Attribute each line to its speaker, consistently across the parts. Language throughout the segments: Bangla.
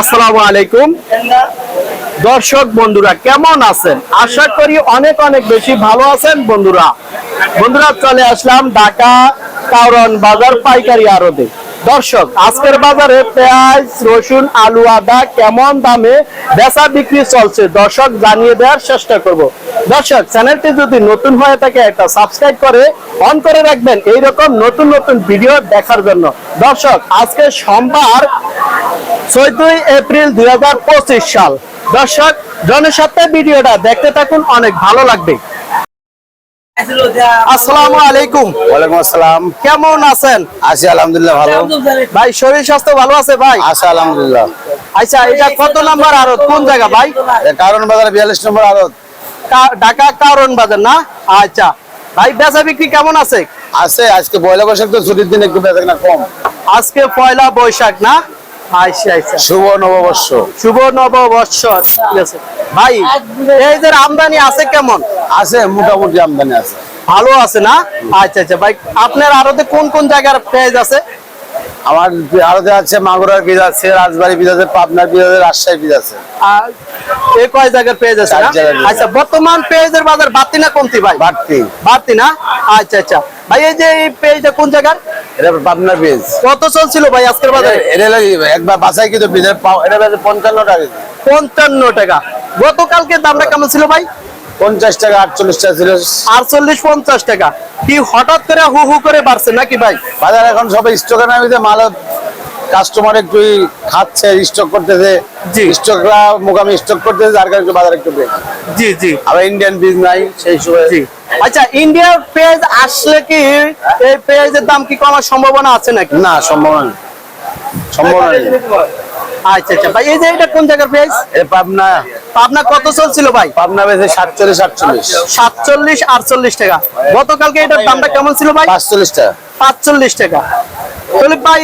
Speaker 1: আসসালামু আলাইকুম। দর্শক বন্ধুরা, কেমন আছেন? আশা করি অনেক অনেক বেশি ভালো আছেন বন্ধুরা। বন্ধুরা, চলে আসলাম ঢাকা কাউরন বাজার পাইকারি আড়তে। দর্শক, আজকের বাজারে পেঁয়াজ, রসুন, আলু, আদা কেমন দামে বেচা বিক্রি চলছে? দর্শক, জানিয়ে দেওয়ার চেষ্টা করব। দর্শক, চ্যানেলটি যদি নতুন হয়ে থাকে, একটা সাবস্ক্রাইব করে অন করে রাখবেন। এইরকম নতুন নতুন ভিডিও দেখার জন্য। দর্শক, আজকে সোমবার চোদ্দই এপ্রিল দুই হাজার পঁচিশ সাল। দর্শক জনস্বার্থে ভিডিওটা দেখতে থাকুন অনেক ভালো লাগবে। আসসালামু আলাইকুম।
Speaker 2: ওয়ালাইকুম আসসালাম।
Speaker 1: কেমন আছেন?
Speaker 2: আছি আলহামদুলিল্লাহ ভালো।
Speaker 1: ভাই শরীর স্বাস্থ্য ভালো আছে ভাই?
Speaker 2: আছি আলহামদুলিল্লাহ।
Speaker 1: আচ্ছা এটা কত নাম্বার আরত কোন জায়গা ভাই?
Speaker 2: কারণ বাজার বিয়াল্লিশ নম্বর আড়ত।
Speaker 1: ঢাকা কারণ বাজার না? আচ্ছা। ভাই বেচা বিক্রি কেমন আছে?
Speaker 2: আছে আজকে পয়লা বৈশাখ তো ছুটির দিন একটু কম।
Speaker 1: আজকে পয়লা বৈশাখ না? আচ্ছা আচ্ছা
Speaker 2: শুভ নববর্ষ।
Speaker 1: শুভ নববর্ষ ঠিক আছে। ভাই এই যে আমদানি আছে কেমন?
Speaker 2: আছে মোটামুটি আমদানি আছে।
Speaker 1: ভালো আছে না? আচ্ছা আচ্ছা ভাই আপনার আরতে কোন কোন জায়গার পেঁয়াজ আছে?
Speaker 2: আমার আড়তে আছে মাগুরার বীজ আছে রাজবাড়ি বীজ আছে পাবনার বীজ আছে রাজশাহী বীজ আছে।
Speaker 1: আর এই কয় জায়গার পেঁয়াজ আছে। আচ্ছা বর্তমান পেঁয়াজের বাজার বাড়তি না কমতি ভাই?
Speaker 2: বাড়তি।
Speaker 1: বাড়তি না? আচ্ছা আচ্ছা। ভাই এই যে এই পেঁয়াজটা কোন জায়গার?
Speaker 2: এটা পাবনার বীজ
Speaker 1: কত চলছিল ভাই আজকের বাজারে?
Speaker 2: এটা একবার বাসায় কিন্তু বীজের পাও এটা বেশি পঞ্চান্ন টাকা
Speaker 1: পঞ্চান্ন টাকা। গতকালকে দামটা কেমন ছিল ভাই?
Speaker 2: পঞ্চাশ টাকা আটচল্লিশ টাকা ছিল।
Speaker 1: আটচল্লিশ পঞ্চাশ টাকা। কি হঠাৎ করে হু হু করে বাড়ছে নাকি ভাই?
Speaker 2: বাজার এখন সবাই স্টকে নামিতে মাল কাস্টমার একটু খাচ্ছে স্টক করতেছে। স্টকরা মোকামে স্টক করতেছে যার কারণে বাজার একটু
Speaker 1: জি জি।
Speaker 2: আবার ইন্ডিয়ান বীজ নাই সেই সময়
Speaker 1: জি। আচ্ছা ইন্ডিয়ার পেঁয়াজ আসলে কি এই পেঁয়াজের দাম কি কমার সম্ভাবনা আছে নাকি?
Speaker 2: না সম্ভাবনা সম্ভাবনা নেই।
Speaker 1: আচ্ছা আচ্ছা। ভাই এই যে এটা কোন জায়গার পেঁয়াজ?
Speaker 2: পাবনা।
Speaker 1: পাবনা কত চলছিল ভাই?
Speaker 2: পাবনা
Speaker 1: টাকা। গতকালকে এটার দামটা কেমন ছিল ভাই?
Speaker 2: টাকা।
Speaker 1: পাঁচচল্লিশ টাকা। তাহলে ভাই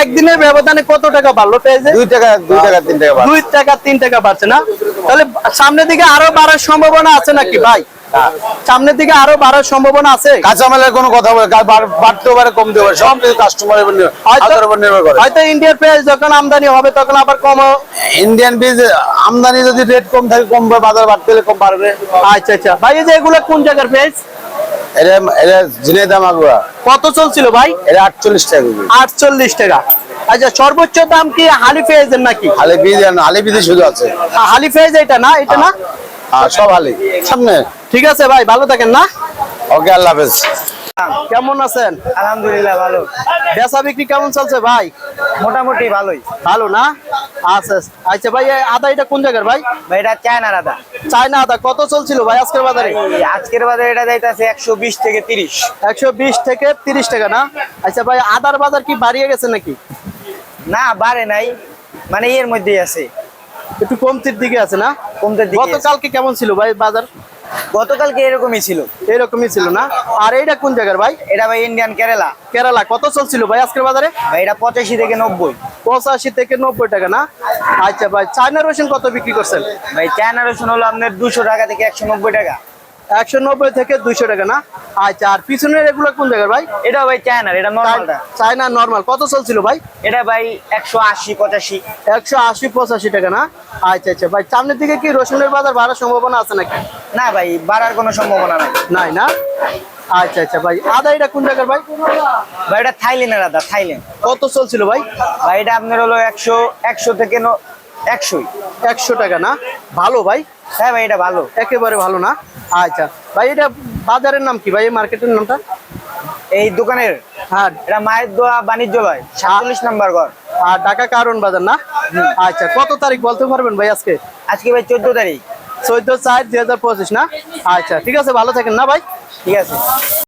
Speaker 1: একদিনের ব্যবধানে কত টাকা বাড়লো পেঁয়াজে?
Speaker 2: দুই টাকা দুই টাকা তিন টাকা
Speaker 1: টাকা তিন টাকা বাড়ছে না? তাহলে সামনের দিকে আরও বাড়ার সম্ভাবনা আছে নাকি ভাই? সামনের দিকে আরও বাড়ার সম্ভাবনা আছে?
Speaker 2: কাঁচামালের কোনো কথা বলে বাড়তেও পারে কমতেও পারে সব কিছু কাস্টমারের উপর নির্ভর করে।
Speaker 1: হয়তো ইন্ডিয়ার পেঁয়াজ যখন আমদানি হবে তখন আবার কম
Speaker 2: ইন্ডিয়ান বীজ আমদানি যদি রেট কম থাকে কমবে বাজার বাড়তে হলে কম পারবে
Speaker 1: আচ্ছা আচ্ছা। ভাই এই যে এগুলো কোন জায়গার পেঁয়াজ
Speaker 2: এটা এটা ঝিনাইদা মাগুরা।
Speaker 1: কত চলছিল ভাই?
Speaker 2: এটা আটচল্লিশ টাকা
Speaker 1: আটচল্লিশ টাকা। আচ্ছা সর্বোচ্চ দাম কি হালি পেঁয়াজের নাকি?
Speaker 2: আর না, আলে বীজই শুধু আছে।
Speaker 1: হালি পেঁয়াজ এটা না? এটা না?
Speaker 2: আর সব আলে। সামনে।
Speaker 1: ঠিক আছে ভাই ভালো থাকেন না?
Speaker 2: ওকে আল্লাহ হাফেজ।
Speaker 1: কেমন আছেন?
Speaker 3: আলহামদুলিল্লাহ ভালো।
Speaker 1: বেচা বিক্রি কেমন চলছে ভাই?
Speaker 3: মোটামুটি ভালোই।
Speaker 1: ভালো না? আচ্ছা আচ্ছা ভাই আদা এটা কোন জায়গার ভাই?
Speaker 3: ভাই এটা চায়না দাদা
Speaker 1: চায়না আদা। কত চলছিল ভাই আজকের বাজারে?
Speaker 3: আজকের বাজারে এটা যাইতেছে একশো বিশ থেকে তিরিশ।
Speaker 1: একশো বিশ থেকে তিরিশ টাকা না? আচ্ছা ভাই আদার বাজার কি বাড়িয়ে গেছে নাকি?
Speaker 3: না বাড়ে নাই। মানে এর মধ্যেই আছে।
Speaker 1: একটু কমতির দিকে আছে না?
Speaker 3: কমতে
Speaker 1: গতকালকে কেমন ছিল ভাই বাজার?
Speaker 3: গতকালকে এরকমই ছিল।
Speaker 1: এরকমই ছিল না? আর এইটা কোন জায়গার ভাই?
Speaker 3: এটা ভাই ইন্ডিয়ান কেরালা
Speaker 1: কেরালা কত চলছিল ভাই আজকের বাজারে?
Speaker 3: ভাই এটা পঁচাশি থেকে নব্বই।
Speaker 1: পঁচাশি থেকে নব্বই টাকা না? আচ্ছা ভাই চায়না রসুন কত বিক্রি করছেন?
Speaker 3: ভাই চায়না রসুন হলো আপনার দুশো টাকা থেকে একশো নব্বই টাকা।
Speaker 1: একশো নব্বই থেকে দুইশো টাকা না? আচ্ছা আর পিছনের এগুলো কোন জায়গার ভাই?
Speaker 3: এটা ভাই চায়নার এটা নর্মালটা
Speaker 1: চায়না নর্মাল কত চলছিল ভাই?
Speaker 3: এটা ভাই একশো আশি পঁচাশি।
Speaker 1: একশো আশি পঁচাশি টাকা না? আচ্ছা আচ্ছা ভাই সামনের দিকে কি রসুনের বাজার বাড়ার সম্ভাবনা আছে নাকি?
Speaker 3: না ভাই বাড়ার কোনো সম্ভাবনা নাই।
Speaker 1: নাই না? আচ্ছা আচ্ছা ভাই আদা এটা কোন জায়গার ভাই?
Speaker 3: ভাই এটা থাইল্যান্ডের আদা থাইল্যান্ড।
Speaker 1: কত চলছিল ভাই?
Speaker 3: ভাই এটা আপনার হলো একশো একশো থেকে একশোই।
Speaker 1: একশো টাকা না? ভালো ভাই?
Speaker 3: হ্যাঁ ভাই এটা ভালো।
Speaker 1: একেবারে ভালো না? আচ্ছা। ভাই এটা বাজারের নাম কি? ভাই এই মার্কেটের নামটা?
Speaker 3: এই দোকানের?
Speaker 1: হ্যাঁ।
Speaker 3: এটা মায়ের দোয়া বাণিজ্য ভাই সাতচল্লিশ নাম্বার ঘর।
Speaker 1: আর ঢাকা কারণ বাজার না? আচ্ছা কত তারিখ বলতে পারবেন ভাই আজকে?
Speaker 3: আজকে ভাই চোদ্দ তারিখ।
Speaker 1: চোদ্দ চার দুই হাজার পঁচিশ না? আচ্ছা ঠিক আছে ভালো থাকেন না ভাই?
Speaker 3: ঠিক আছে।